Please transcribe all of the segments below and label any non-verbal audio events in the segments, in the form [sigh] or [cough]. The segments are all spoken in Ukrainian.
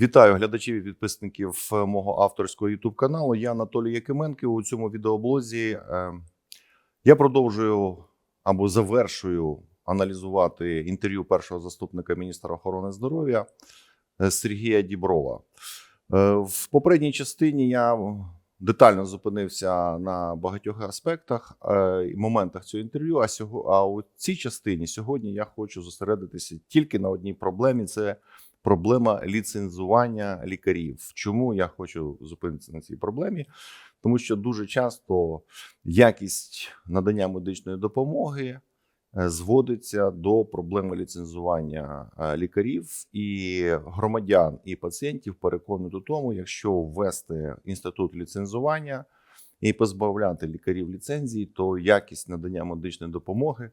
Вітаю глядачів і підписників е, мого авторського youtube каналу. Я Анатолій Якименко. У цьому відеоблозі е, я продовжую або завершую аналізувати інтерв'ю першого заступника міністра охорони здоров'я е, Сергія Діброва. В попередній частині я детально зупинився на багатьох аспектах і моментах цього інтерв'ю. А сього, а у цій частині сьогодні я хочу зосередитися тільки на одній проблемі: це проблема ліцензування лікарів. Чому я хочу зупинитися на цій проблемі? Тому що дуже часто якість надання медичної допомоги е, зводиться до проблеми ліцензування е, лікарів і громадян і пацієнтів переконують у тому, якщо ввести інститут ліцензування і позбавляти лікарів ліцензії, то якість надання медичної допомоги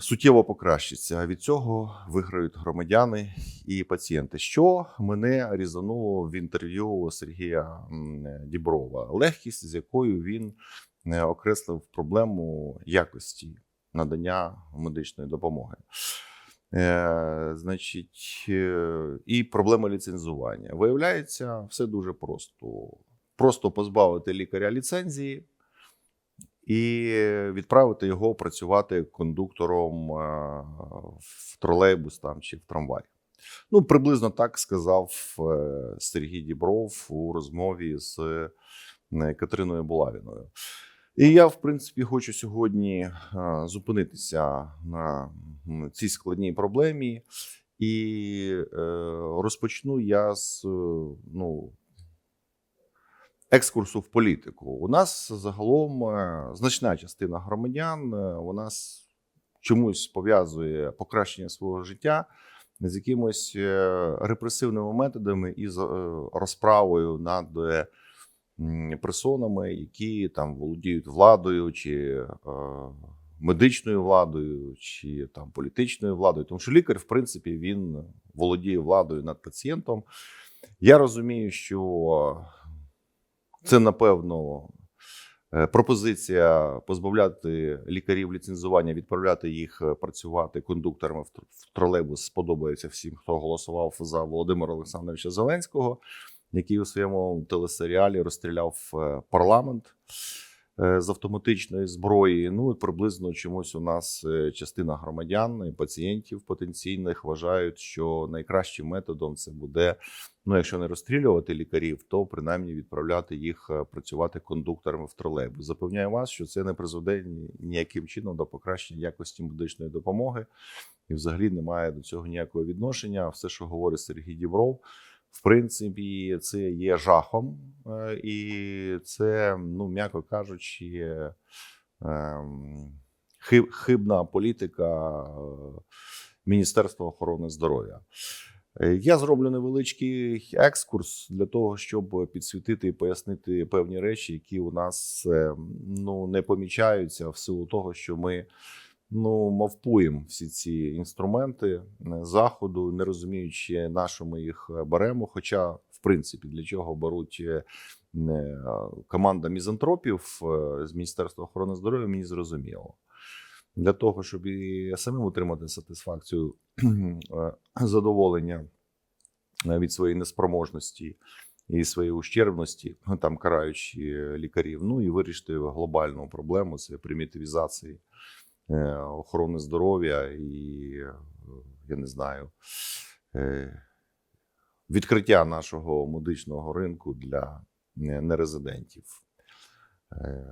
суттєво покращиться. Від цього виграють громадяни і пацієнти. Що мене різануло в інтерв'ю Сергія Діброва, легкість, з якою він е, окреслив проблему якості надання медичної допомоги. Е, значить, е, і проблема ліцензування. Виявляється, все дуже просто. Просто позбавити лікаря ліцензії і відправити його працювати кондуктором е, в тролейбус там чи в трамвай. Ну, приблизно так сказав е, Сергій Дібров у розмові з е, Катериною Булавіною. І я, в принципі, хочу сьогодні зупинитися на цій складній проблемі, і розпочну я з ну, екскурсу в політику. У нас загалом е, значна частина громадян е, вона чомусь пов'язує покращення свого життя з якимось е, репресивними методами і з розправою над персонами, які там володіють владою чи медичною владою, чи там політичною владою. Тому що лікар, в принципі, він володіє владою над пацієнтом. Я розумію, що це напевно. е, Пропозиція позбавляти лікарів ліцензування, відправляти їх е, працювати кондукторами в тролейбус сподобається всім, хто голосував за Володимира Олександровича Зеленського, який у своєму телесеріалі розстріляв е, парламент з автоматичної зброї. Ну і приблизно чомусь у нас е, частина громадян і пацієнтів потенційних вважають, що найкращим методом це буде. Ну, якщо не розстрілювати лікарів, то принаймні відправляти їх е, працювати кондукторами в тролейбус. Запевняю вас, що це не призведе ніяким чином до покращення якості медичної допомоги, і взагалі немає до цього ніякого відношення. Все, що говорить Сергій Дібров, в принципі, це є жахом, е, і це, ну м'яко кажучи, е, ем, хиб- хибна політика е, Міністерства охорони здоров'я. Я зроблю невеличкий екскурс для того, щоб підсвітити і пояснити певні речі, які у нас ну не помічаються в силу того, що ми ну мавпуємо всі ці інструменти е, заходу, не розуміючи, на що ми їх е, беремо. Хоча, в принципі, для чого беруть е, команда мізантропів з Міністерства охорони здоров'я, мені зрозуміло. Для того, щоб і самим отримати сатисфакцію [clears throat] задоволення від своєї неспроможності і своєї ущербності, ну, там караючи лікарів, ну і вирішити глобальну проблему це примітивізації охорони здоров'я і е, я не знаю. е, Відкриття нашого медичного ринку для е, нерезидентів. Е,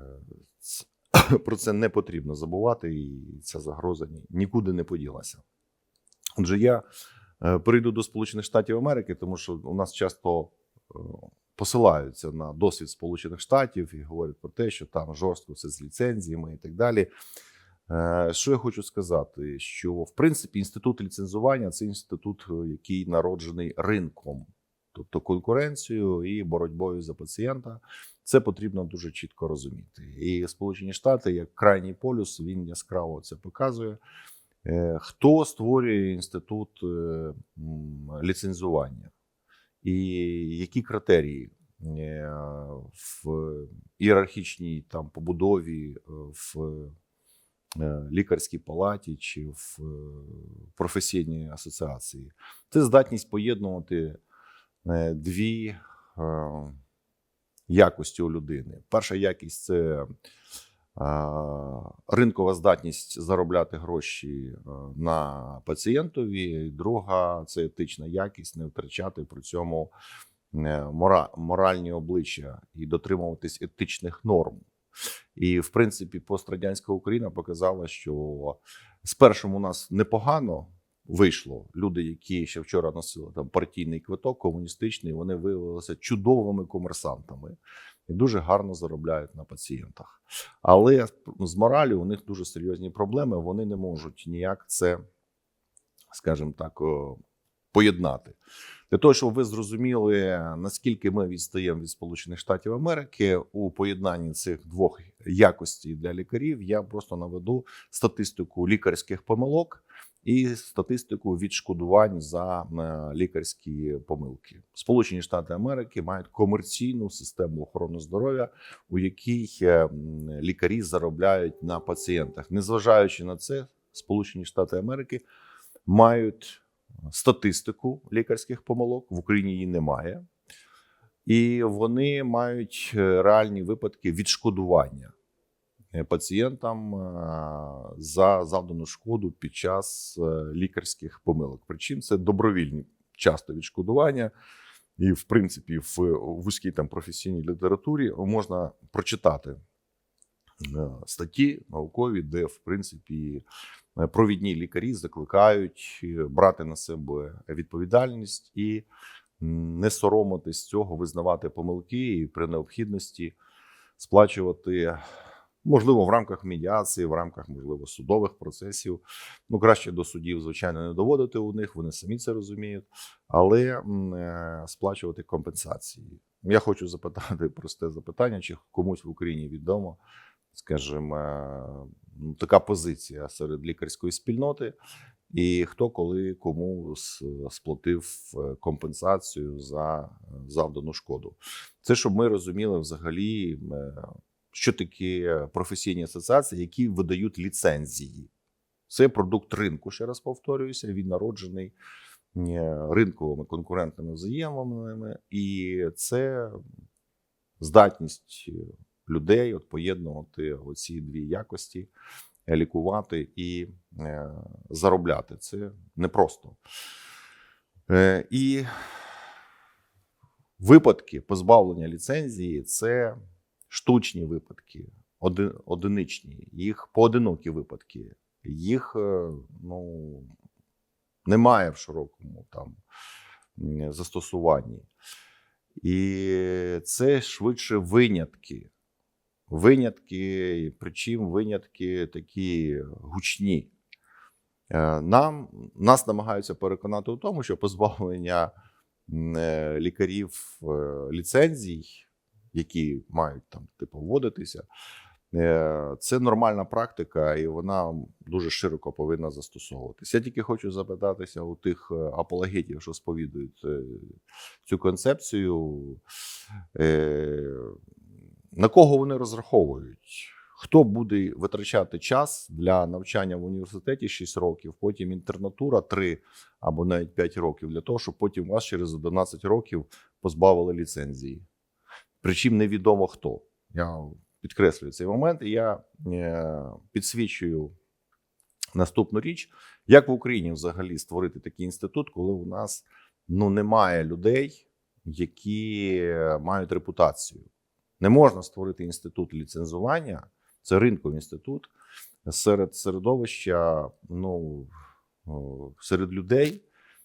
[coughs] Про це не потрібно забувати, і ця загроза нікуди не поділася. Отже, я е, перейду до Сполучених Штатів Америки, тому що у нас часто е, посилаються на досвід Сполучених Штатів і говорять про те, що там жорстко все з ліцензіями і так далі. Е, Що я хочу сказати? Що в принципі інститут ліцензування це інститут, е, який народжений ринком, тобто конкуренцією і боротьбою за пацієнта. Це потрібно дуже чітко розуміти. І Сполучені Штати, як крайній полюс, він яскраво це показує. Е, Хто створює інститут ліцензування, і які критерії в ієрархічній там побудові, в лікарській палаті чи в е, професійній асоціації. Це здатність поєднувати е, дві якості у людини. Перша якість це ринкова здатність заробляти гроші е, на пацієнтові. Друга це етична якість, не втрачати при цьому е, мора, моральні обличчя і дотримуватись етичних норм. І, в принципі, пострадянська Україна показала, що спершу у нас непогано вийшло. Люди, які ще вчора носили там партійний квиток, комуністичний, вони виявилися чудовими комерсантами і дуже гарно заробляють на пацієнтах. Але з моралю у них дуже серйозні проблеми. Вони не можуть ніяк це, скажімо так, поєднати. Для того, щоб ви зрозуміли, наскільки ми відстаємо від Сполучених Штатів Америки у поєднанні цих двох якостей для лікарів, я просто наведу статистику лікарських помилок і статистику відшкодувань за лікарські помилки. Сполучені Штати Америки мають комерційну систему охорони здоров'я, у якій е, лікарі заробляють на пацієнтах. Незважаючи на це, Сполучені Штати Америки мають статистику лікарських помилок. В Україні її немає, і вони мають е, реальні випадки відшкодування е, пацієнтам е, за завдану шкоду під час лікарських помилок. Причин це добровільні часто відшкодування. І, в принципі, в вузькій там професійній літературі можна прочитати статті наукові, де, в принципі, провідні лікарі закликають е, брати на себе відповідальність і не соромитись цього, визнавати помилки і при необхідності сплачувати, можливо, в рамках медіації, в рамках, можливо, судових процесів. Ну, краще до судів, звичайно, не доводити у них, вони самі це розуміють, але е, сплачувати компенсації. Я хочу запитати просте запитання: чи комусь в Україні відомо, скажімо, ну, така позиція серед лікарської спільноти, і хто коли кому сплатив е, компенсацію за е, завдану шкоду. Це щоб ми розуміли взагалі, е, що таке професійні асоціації, які видають ліцензії. Це продукт ринку, ще раз повторююся. Він народжений ринковими конкурентними взаєминами, і це здатність людей от поєднувати оці дві якості, е, лікувати і е, заробляти. Це непросто. Е, і випадки позбавлення ліцензії це штучні випадки, оди- одиничні, їх поодинокі випадки. Їх ну, немає в широкому там застосуванні. І це швидше винятки. Винятки, причому винятки такі гучні. Е, Нам, нас намагаються переконати у тому, що позбавлення е, лікарів е, ліцензій, які мають там типу вводитися, це нормальна практика, і вона дуже широко повинна застосовуватися. Я тільки хочу запитатися у тих апологетів, що сповідують цю концепцію, на кого вони розраховують? Хто буде витрачати час для навчання в університеті 6 років, потім інтернатура 3 або навіть 5 років, для того, щоб потім вас через 11 років позбавили ліцензії. Причому невідомо хто. Я підкреслюю цей момент, і я е, підсвічую наступну річ, як в Україні взагалі створити такий інститут, коли у нас ну, немає людей, які мають репутацію. Не можна створити інститут ліцензування, це ринковий інститут серед середовища, ну, серед людей,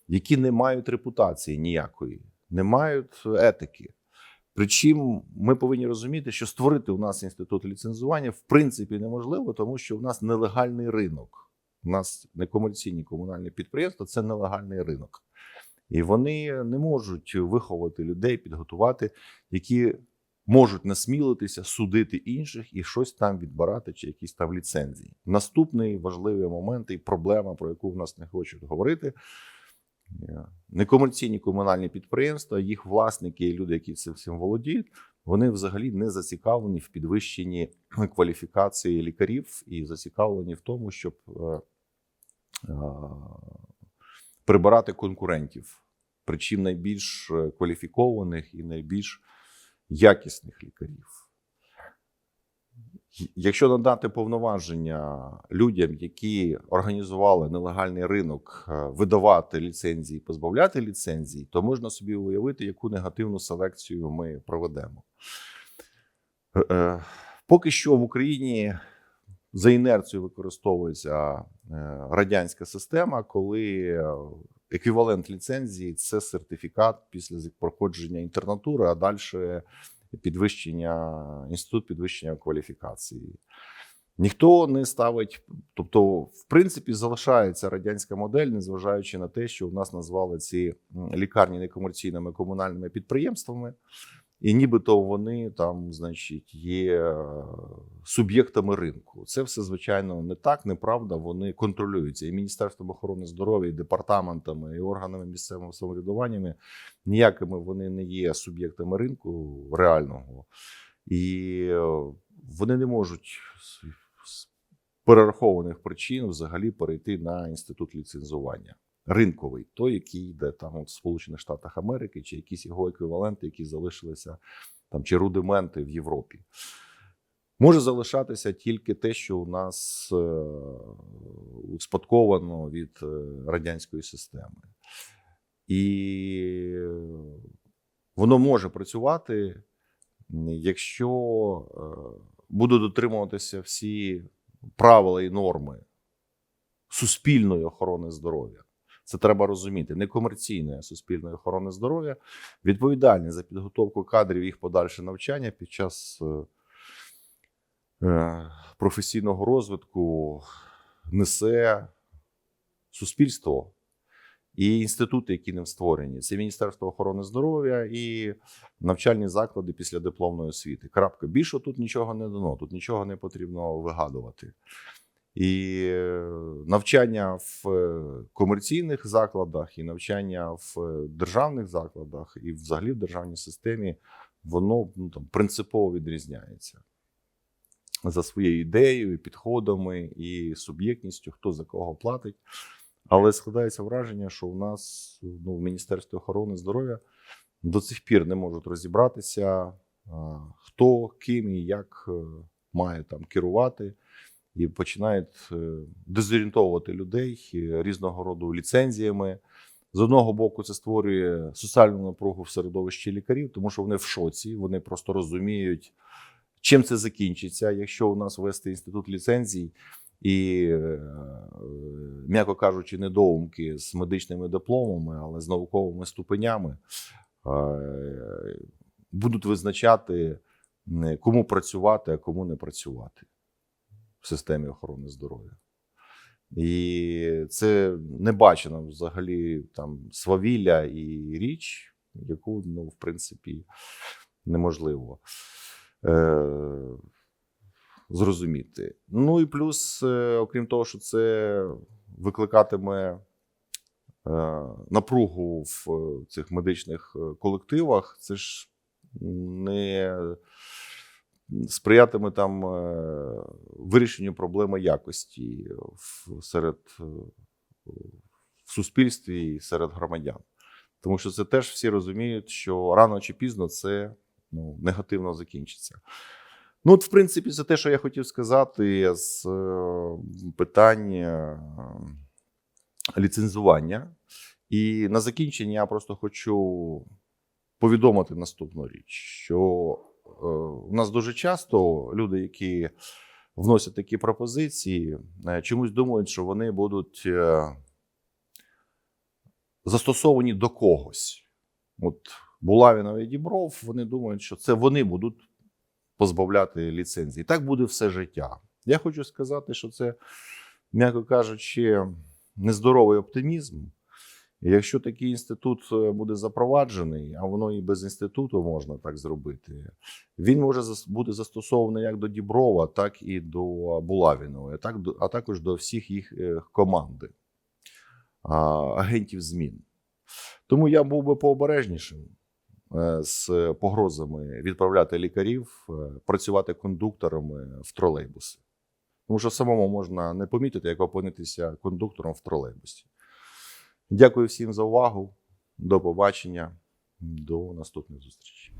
які не мають репутації ніякої, не мають етики. Причому ми повинні розуміти, що створити у нас інститут ліцензування в принципі неможливо, тому що у нас нелегальний ринок. У нас некомерційні комунальні підприємства це нелегальний ринок. І вони не можуть виховати людей, підготувати, які можуть насмілитися судити інших і щось там відбирати, чи якісь там ліцензії. Наступний важливий момент і проблема, про яку в нас не хочуть говорити. е, Некомерційні комунальні підприємства, їх власники і люди, які цим всім володіють, вони взагалі не зацікавлені в підвищенні кваліфікації лікарів і зацікавлені в тому, щоб е, е, прибирати конкурентів, причому найбільш кваліфікованих і найбільш якісних лікарів. Якщо надати повноваження людям, які організували нелегальний ринок, е, видавати ліцензії, позбавляти ліцензій, то можна собі уявити, яку негативну селекцію ми проведемо. Е, е, Поки що в Україні за інерцією використовується радянська система, коли еквівалент ліцензії це сертифікат після проходження інтернатури, а далі підвищення інститут підвищення кваліфікації. Ніхто не ставить, тобто, в принципі, залишається радянська модель, незважаючи на те, що в нас назвали ці лікарні некомерційними комунальними підприємствами, і нібито вони там, значить, є е, суб'єктами ринку. Це все звичайно не так, неправда. Вони контролюються і Міністерством охорони здоров'я, і департаментами, і органами місцевого самоврядування. Ніякими вони не є суб'єктами ринку реального, і е, вони не можуть з з перерахованих причин взагалі перейти на інститут ліцензування. Ринковий, той, який йде там от в Сполучених Штатах Америки, чи якісь його еквіваленти, які залишилися там, чи рудименти в Європі. Може залишатися тільки те, що у нас е, успадковано від е, радянської системи. І воно може працювати, якщо е, будуть дотримуватися всі правила і норми суспільної охорони здоров'я. Це треба розуміти. Не комерційної, суспільної охорони здоров'я, відповідальні за підготовку кадрів їх подальше навчання під час е, е, професійного розвитку несе суспільство і інститути, які ним створені. Це Міністерство охорони здоров'я і навчальні заклади після дипломної освіти. Крапка. Більше тут нічого не дано, тут нічого не потрібно вигадувати. І е, навчання в е, комерційних закладах, і навчання в е, державних закладах, і взагалі в державній системі, воно ну, там, принципово відрізняється за своєю ідеєю, підходами і суб'єктністю, хто за кого платить. Але складається враження, що у нас ну, в Міністерстві охорони здоров'я до цих пір не можуть розібратися, хто, ким і як має там керувати, і починають е, дезорієнтовувати людей е, різного роду ліцензіями. З одного боку, це створює соціальну напругу в середовищі лікарів, тому що вони в шоці, вони просто розуміють, чим це закінчиться, якщо у нас ввести інститут ліцензій і, е, м'яко кажучи, недоумки з медичними дипломами, але з науковими ступенями будуть визначати, кому працювати, а кому не працювати в системі охорони здоров'я. І це не бачено взагалі там свавілля і річ, яку, ну, в принципі, неможливо е, зрозуміти. Ну і плюс, е, окрім того, що це викликатиме е, напругу в е, цих медичних е, колективах, це ж не сприятиме там е, вирішенню проблеми якості серед е, в суспільстві і серед громадян. Тому що це теж всі розуміють, що рано чи пізно це ну, негативно закінчиться. Ну, от, в принципі, це те, що я хотів сказати з е, питання ліцензування. І на закінчення я просто хочу повідомити наступну річ, що у нас дуже часто люди, які вносять такі пропозиції, е, чомусь думають, що вони будуть е, застосовані до когось. От Булавінов і Дібров, вони думають, що це вони будуть позбавляти ліцензії. Так буде все життя. Я хочу сказати, що це, м'яко кажучи, нездоровий оптимізм. Якщо такий інститут е, буде запроваджений, а воно і без інституту можна так зробити, він може бути застосований як до Діброва, так і до Булавіного, а, так, а також до всіх їх е, команди, агентів змін. Тому я був би пообережнішим. е, з погрозами відправляти лікарів, працювати кондукторами в тролейбуси. Тому що самому можна не помітити, як опинитися кондуктором в тролейбусі. Дякую всім за увагу. До побачення. До наступних зустрічей.